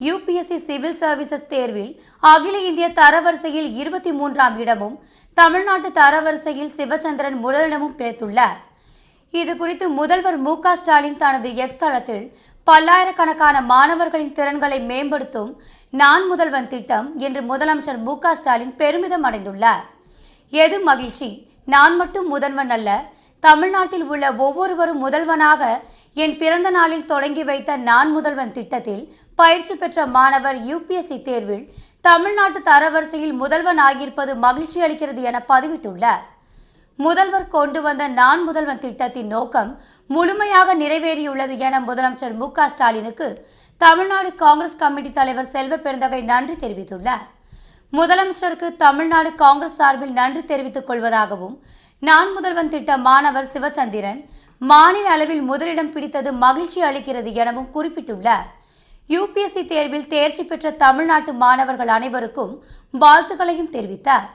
UPSC civil services தேர்வில் அகில இந்திய தரவரிசையில் இருபத்தி மூன்றாம் இடமும் தமிழ்நாட்டு தரவரிசையில் சிவச்சந்திரன் முதலிடமும் கிடைத்துள்ளார் இது குறித்து முதல்வர் மு ஸ்டாலின் தனது எக்ஸ் தளத்தில் பல்லாயிரக்கணக்கான மாணவர்களின் திறன்களை மேம்படுத்தும் நான் முதல்வன் திட்டம் என்று முதலமைச்சர் மு ஸ்டாலின் பெருமிதம் அடைந்துள்ளார். எது மகிழ்ச்சி? நான் மட்டும் முதல்வன் அல்ல தமிழ்நாட்டில் உள்ள ஒவ்வொருவரும் முதல்வனாக என் பிறந்த நாளில் தொடங்கி வைத்த நான் முதல்வன் திட்டத்தில் பயிற்சி பெற்ற மாணவர் யுபிஎஸ்சி தேர்வில் தமிழ்நாட்டு தரவரிசையில் முதல்வன் ஆகியிருப்பது மகிழ்ச்சி அளிக்கிறது என பதிவிட்டுள்ளார். முதல்வர் கொண்டு வந்த நான் முதல்வன் திட்டத்தின் நோக்கம் முழுமையாக நிறைவேறியுள்ளது என முதலமைச்சர் மு க ஸ்டாலினுக்கு தமிழ்நாடு காங்கிரஸ் கமிட்டி தலைவர் செல்வ பெருந்தகை நன்றி தெரிவித்துள்ளார். முதலமைச்சருக்கு தமிழ்நாடு காங்கிரஸ் சார்பில் நன்றி தெரிவித்துக் கொள்வதாகவும் நான் முதல்வன் திட்ட மாணவர் சிவச்சந்திரன் மாநில அளவில் முதலிடம் பிடித்தது மகிழ்ச்சி அளிக்கிறது எனவும் குறிப்பிட்டுள்ளார். யூபிஎஸ்சி தேர்வில் தேர்ச்சி பெற்ற தமிழ்நாட்டு மாணவர்கள் அனைவருக்கும் வாழ்த்துக்களையும் தெரிவித்தார்.